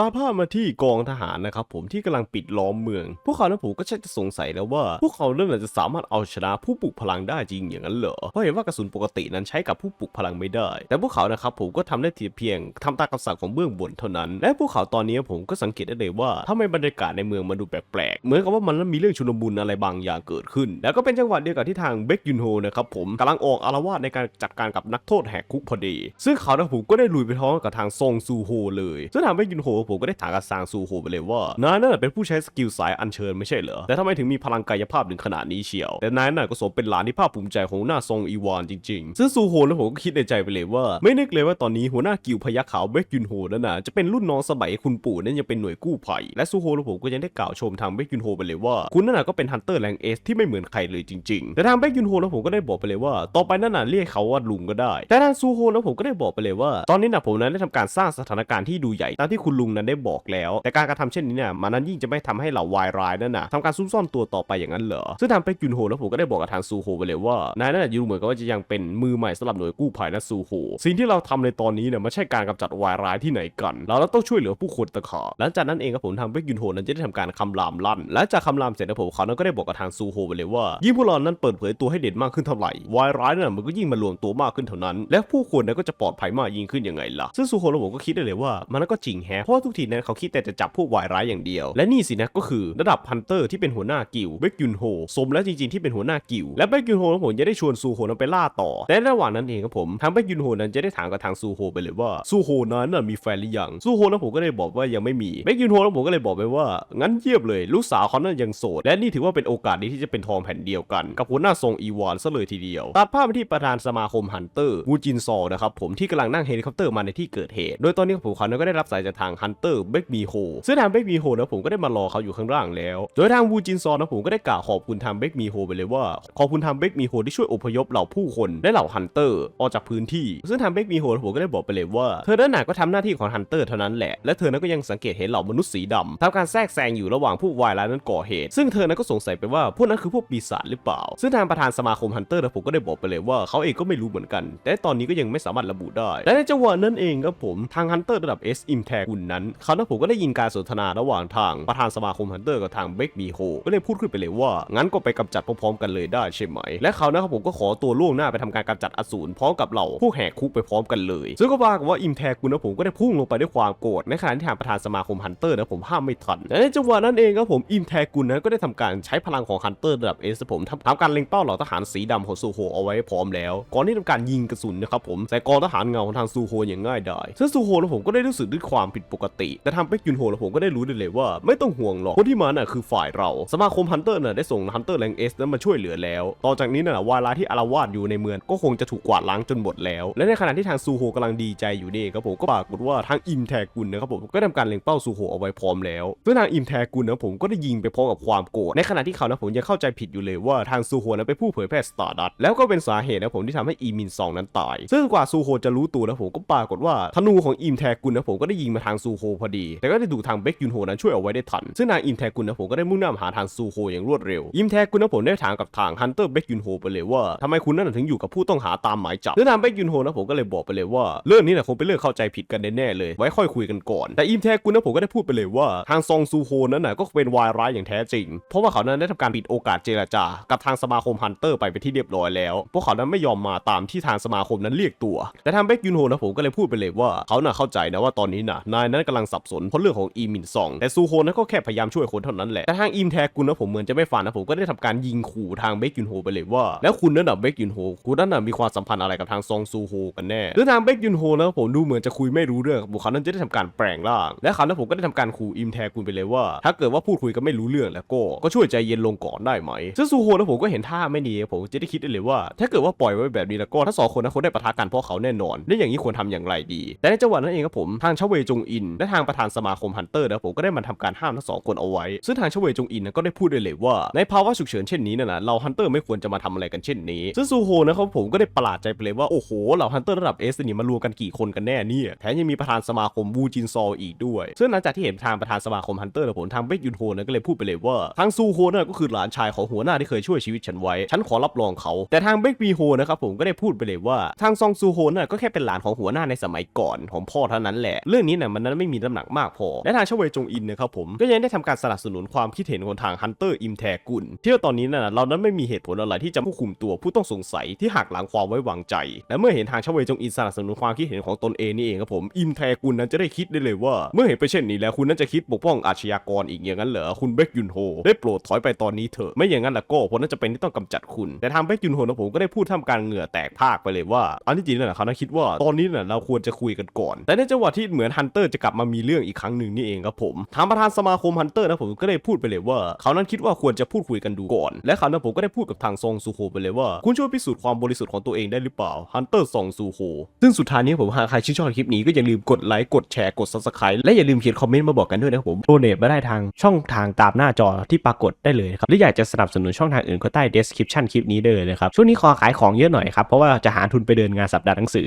ตาผ้ามาที่กองทหารนะครับผมที่กำลังปิดล้อมเมือง พวกเขาและผมก็ชักจะสงสัยแล้วว่า พวกเขาเรื่องจะสามารถเอาชนะผู้ปลุกพลังได้จริงอย่างนั้นเหรอเพราะเห็นว่ากระสุนปกตินั้นใช้กับผู้ปลุกพลังไม่ได้ แต่พวกเขานะครับผมก็ทำได้เพียงทำตามคำสั่งของเบื้องบนเท่านั้น และพวกเขาตอนนี้ผมก็สังเกตได้เลยว่าทำไมบรรยากาศในเมืองมันดูแปลกๆเหมือนกับว่ามันมีเรื่องชุลมุนอะไรบางอย่างเกิดขึ้น แล้วก็เป็นจังหวะเดียวกับที่ทางเบคยุนโฮนะครับผมกำลังออกอารวาสในการจัดการกับนักโทษแหกคุกพอดี ซึ่งเขาและผมก็ได้ลุยไปท้องกับทางซงซูโฮเลยซึ่งทางเบคยุนโฮผมก็ได้ถามกับซางซูโฮไปเลยว่านายนั่นนะเป็นผู้ใช้สกิลสายอัญเชิญไม่ใช่เหรอ แต่ทำไมถึงมีพลังกายภาพถึงขนาดนี้เชียว แต่นายน่ะก็สมเป็นหลานที่ภาคภูมิใจของหน้าซองอีวานจริงๆซึ่งซูโฮและผมก็คิดในใจไปเลยว่า ไม่นึกเลยว่าตอนนี้หัวหน้ากิลพยักขาวเบคยุนโฮนั่นน่ะจะเป็นรุ่นน้องสมัยคุณปู่นั่นยังเป็นหน่วยกู้ภัย และซูโฮและผมก็ยังได้กล่าวชมทางเบคยุนโฮไปเลยว่า คุณนั่นน่ะก็เป็นฮันเตอร์แรงเอสที่ไม่เหมือนใครเลยจริงๆ แต่ทางเบคยุนโฮและผมก็ได้บอกไปเลยว่า ต่อไปนั่นน่ะเรียกเขาว่าลุงก็ได้ แต่ทางซูโฮและผมก็ได้บอกไปเลยว่า ตอนนี้น่ะผมนั้นได้ทำการสร้างสถานการณ์ที่ดูใหญ่ตามที่คุณลุงนั้นได้บอกแล้ว แต่การกระทำเช่นนี้เนี่ยมันนั้นยิ่งจะไม่ทำให้เหล่าวายร้ายนั่นน่ะทำการซุ่มซ่อนตัวต่อไปอย่างนั้นเหรอซึ่งทางเบคยุนโฮและผมก็ได้บอกกับทางซูโฮไปเลยว่านายนั่นน่ะดูเหมือนกับว่าจะยังเป็นมือใหม่สำหรับหน่วยกู้ภัยนะซูโฮสิ่งที่เราทำในตอนนี้เนี่ยไม่ใช่การกำจัดวายร้ายที่ไหนกันเราต้องช่วยเหลือผู้คนตะขาหลังจากนั้นเองครับผมทางเบคยุนโฮนั้นจะได้ทำการคำรามลั่นและจากคำรามเสร็จนะผมเขานั้นก็ได้บอกกับทางซูโฮไปเลยว่า ยิ่งพวกเรานั้นเปิดเผยตัวให้เด่นมากขึ้นเท่าไหร่วายร้ายนั่นมันก็ยิ่งมารวมตัวมากขึ้นเท่านั้น และผู้คนนั้นก็จะปลอดภัยมากยิ่งขึ้นยังไงล่ะซึ่งซูโฮและผมก็คิดได้เลยว่ามันก็จริงแฮะเพราะทุกทีนั้นเขาคิดแต่จะจับพวกวายร้ายอย่างเดียว และนี่สินะก็คือระดับพันเตอร์ที่เป็นหัวหน้ากิลเบคยุนโฮสมแล้วจริงๆที่เป็นหัวหน้ากิลและเบคยุนโฮและผมจะได้ชวนซูโฮนั้นไปล่าต่อ แต่ระหว่างนั้นเองครับผมทางเบคยุนโฮนั้นจะได้ถามกับทางซูโฮไปเลยว่าซูโฮนั้นน่ะมีแฟนหรือยังซูโฮนั้นผมก็ได้บอกว่ายังไม่มีเบคยุนโฮนั้นผมก็เลยบอกไปว่า งั้นเยียบเลย ลูกสาวเขานั้นยังโสด และนี่ถือว่าเป็นโอกาสดีที่จะเป็นทองแผ่นเดียวกัน กับหัวหน้าทรงอีวานซะเลยทีเดียวตัดภาพไปที่ประธานสมาคมฮันเตอร์วูจินซอนะครับผมที่กำลังนั่งเฮลิคอปเตอร์มาในที่เกิดเหตุ โดยตอนนี้ผมเขานั้นก็ได้รับสายจากทางฮันเตอร์เบคมีโฮซึ่งทางเบคมีโฮนะผมก็ได้มารอเขาอยู่ข้างล่างแล้ว โดยทางวูจินซอนนะผมก็ได้กล่าวขอบคุณทางเบคมีโฮไปเลยว่า ขอบคุณทางเบคมีโฮที่ช่วยอพยพเหล่าผู้คนและเหล่าฮันเตอร์ออกจากพื้นที่ ซึ่งทางเบคมีโฮผมก็ได้บอกไปเลยว่า เธอนั้นน่ะก็ทำหน้าที่ของฮันเตอร์เท่านั้นแหละ และเธอนั้นก็ยังสังเกตเห็นเหล่ามนุษย์สีดำทำการแทรกแซงอยู่ระหว่างผู้วายร้ายนั้นก่อเหตุ ซึ่งเธอนั้นก็สงสัยไปว่าพวกนั้นคือพวกปีศาจหรือเปล่า ซึ่งทางประธานสมาคมฮันเตอร์นะผมก็ได้บอกไปเลยว่าเขาเองก็ไม่รู้เหมือนกัน แต่ตอนนี้ก็ยังไม่สามารถระบุได้ และในจังหวะนั้นเองครับผมทางฮันเตอร์ระดับ S อิมแทกุนนั้นเขานะผมก็ได้ยินการสนทนาระหว่างทางประธานสมาคมฮันเตอร์กับทางเบคมีโฮก็เลยพูดขึ้นไปเลยว่า งั้นก็ไปกำจัดพร้อมๆกันเลยได้ใช่ไหม และเขานะครับผมก็ขอตัวล่วงหน้าไปทำการกำจัดอสูรพร้อมกับเหล่าผู้แหกคุกไปพร้อมกันเลย ซึ่งก็ว่ากันว่าอิมแทกุนนะผมก็ได้พุ่งลงไปด้วยความโกรธในขณะที่ทางประธานสมาคมฮันเตอร์นะผมห้ามไม่ทันและในจังหวะนั้นเองครับผมอิมแทกุนนั้นก็ได้ทำการใช้พลังของฮันเตอร์ระดับเอสผมทำทำการเล็งเป้าเหล่าทหารสีดำของซูโฮเอาไว้พร้อมแล้ว ก่อนที่ทำการยิงกระสุนนะครับผมใส่กองทหารเงาของทางซูโฮอย่างง่ายดายซึ่งซูโฮและผมก็ได้รู้สึกด้วยความผิดปกติ แต่ทางเป๊กยุนโฮและผมก็ได้รู้ดเลยว่า ไม่ต้องห่วงหรอกคนที่มาน่ะคือฝ่ายเรา สมาคมฮันเตอร์น่ะได้ส่งฮันเตอร์แรงเอสนั้นมาช่วยเหลือแล้ว ต่อจากนี้น่ะวาระที่อารวาสอยู่ในเมืองก็คงจะถูกกวาดล้างจนหมดแล้ว และในขณะที่ทางซูโฮกำลังดีใจอยู่นี่ครับผมก็ปรากฏว่าทางอิมแทกุลนะครับผมก็ทำการเล็งเป้าซูโฮเอาไว้พร้อมแล้วซึ่งทางอิมแทกุลนะผมก็ได้ยิงไปพร้อมกับความโกรธในขณะที่เขานะผมยังเข้าใจผิดอยู่เลยว่าทางซูโฮนั้นเป็นผู้เผยแพร่สตาร์ดัตแล้วก็เป็นสาเหตุนะผมที่ทำให้อีมินซองนั้นตาย ซึ่งกว่าซูโฮจะรู้ตัวนะผมก็ปรากฏว่าธนูของอิมแทกุลนะผมก็ได้ยิงมาทางซูโฮพอดี แต่ก็ได้ถูกทางเบคยุนโฮนั้นช่วยเอาไว้ได้ทัน ซึ่งทางอิมแทกุลนะผมก็ได้มุ่งหน้ามาหาทางซูโฮอย่างรวดเร็ว อิมแทกุลนะผมได้ถามกับทางฮันเตอร์เบคยุนโฮไปเลยว่าทำไมคุณนั่นถึงอยู่กับผู้ต้องหาตามหมายจับซึ่งทางเบคยุนโฮนะผมก็เลยบอกไปเลยว่าเรื่องนี้นะคงเป็นเรื่องเข้าใจผิดกันแน่ๆเลย ไว้ค่อยคุยกันก่อน แต่อิมแทกุลนะผมก็ได้พูดไปเลยว่าทางซองซูโฮนั้นน่ะก็เป็นวายร้ายอย่างแท้จริง เพราะว่าเขานั้นได้ทำการปิดโอกาสเจรจา กับทางสมาคมฮันเตอร์ไปเป็นที่เรียบร้อยแล้ว พวกเขานั้นไม่ยอมมาตามที่ทางสมาคมนั้นเรียกตัว แต่ทางเบคยุนโฮนะผมก็เลยพูดไปเลยว่าเขาน่ะเข้าใจนะว่าตอนนี้น่ะนายนั้นกำลังสับสนเพราะเรื่องของอีมินซอง แต่ซูโฮนั้นก็แค่พยายามช่วยคนเท่านั้นแหละ แต่ทางอิมแทกุลนะผมเหมือนจะไม่ฟังนะผมก็ได้ทำการยิงขู่ทางเบคยุนโฮไปเลยว่า แล้วคุณนั่นน่ะเบคยุนโฮคุณนั่นน่ะมีความสัมพันธ์อะไรกับทางซองซูโฮกันแน่หรือทางเบคยุนโฮนะผมดูเหมือนจะคุยไม่รู้เรื่องบุคคลนั้นจะได้ทำการแปลงร่าง และเขานั้นผมก็ได้ทำการขู่อิมแทกุลไปเลยว่า ถ้าเกิดว่าพูดคุยกันไม่รู้เรื่องแล้วก็ก็ช่วยใจเย็นลงก่อนได้ไหมซึ่งซูโฮนะผมก็เห็นท่าไม่ดีผมจะได้คิดได้เลยว่า ถ้าเกิดว่าปล่อยไว้แบบนี้แล้วก็ถ้าสองคนนั้นได้ปะทะกันเพราะเขาแน่นอนและอย่างนี้ควรทำอย่างไรดี แต่ในจังหวะนั้นเองครับผมทางชเวจงอินและทางประธานสมาคมฮันเตอร์นะผมก็ได้มาทำการห้ามทั้งสองคนเอาไว้ ซึ่งทางชเวจงอินนะก็ได้พูดได้เลยว่า ในภาวะฉุกเฉินเช่นนี้นะนะเราฮันเตอร์ไม่ควรจะมาทำอะไรกันเช่นนี้ ซึ่งซูโฮนะครับผมก็ได้ประหลาดใจไปเลยว่า โอ้โหเหล่าฮันเตอร์ระดับเอสนี่มารวมกันกี่คนกันแน่เนี่ยแถมยังมีประธานสมาคมวูจินซออีกด้วย ซึ่งหลังจากที่เห็นทางประธานสมาคมฮันเตอร์นะผมทางเบคยุนโฮนะก็เลยพูดไปเลยว่าทางซูโฮนะก็คือหลานชายของหัวหน้าที่เคยช่วยชีวิตฉันไว้ฉันขอรับรองเขา แต่ทางเบคบีโฮนะครับผมก็ได้พูดไปเลยว่าทางซองซูโฮนะก็แค่เป็นหลานของหัวหน้าในสมัยก่อนของพ่อเท่านั้นแหละเรื่องนี้น่ะมันนั้นไม่ไม่มีน้ำหนักมากพอ และทางชเวจงอินนะครับผมก็ยังได้ทำการสนับสนุนความคิดเห็นของทางฮันเตอร์อิมแทกุลที่ตอนนี้นะเรานั้นไม่มีเหตุผลอะไรที่จะควบคุมตัวผู้ต้องสงสัยที่หักหลังความไว้วางใจ และเมื่อเห็นทางชเวจงอินสนับสนุนความคิดเห็นของตนเองนี่เองครับผมอิมแทกุลนั้นจะได้คิดได้เลยว่า เมื่อเห็นไปเช่นนี้แล้วคุณนั้นจะคิดปกป้องอาชญากรอีกอย่างนั้นเหรอคุณเบคยุนโฮได้โปรดถอยไปตอนนี้เถอะไม่อย่างนั้นล้วก็ผมน่าจะเป็นที่ต้องกำจัดคุณ แต่ทางเบคยุนโฮนะผมก็ได้พูดทำการเหงื่อแตกภาคไปเลยว่า อันที่จริงนะเขาคิดว่าตอนนี้น่ะเราควรจะคุยกันก่อน แต่ในจังหวะที่เหมือนฮันเตอร์จะกลับมามีเรื่องอีกครั้งหนึ่งนี่เองครับผมทางประธานสมาคมฮันเตอร์นะผมก็ได้พูดไปเลยว่า เขานั้นคิดว่าควรจะพูดคุยกันดูก่อน และเขานั้นผมก็ได้พูดกับทางซองซูโฮไปเลยว่า คุณช่วยพิสูจน์ความบริสุทธิ์ของตัวเองได้หรือเปล่าฮันเตอร์ซองซูโฮซึ่งสุดท้ายนี้ผมหากใครชื่นชอบคลิปนี้ก็อย่าลืมกดไลค์กดแชร์กด subscribe และอย่าลืมเขียนคอมเมนต์มาบอกกันด้วยนะครับผมโดเนทมาได้ทางช่องทางตามหน้าจอที่ปรากฏได้เลยครับหรืออยากจะสนับสนุนช่องทางอื่นก็ใต้ description คลิปนี้ได้เลยนะครับช่วงนี้ขอขายของเยอะหน่อยครับเพราะว่าจะหาทุนไปเดินงานสัปดาห์หนังสือ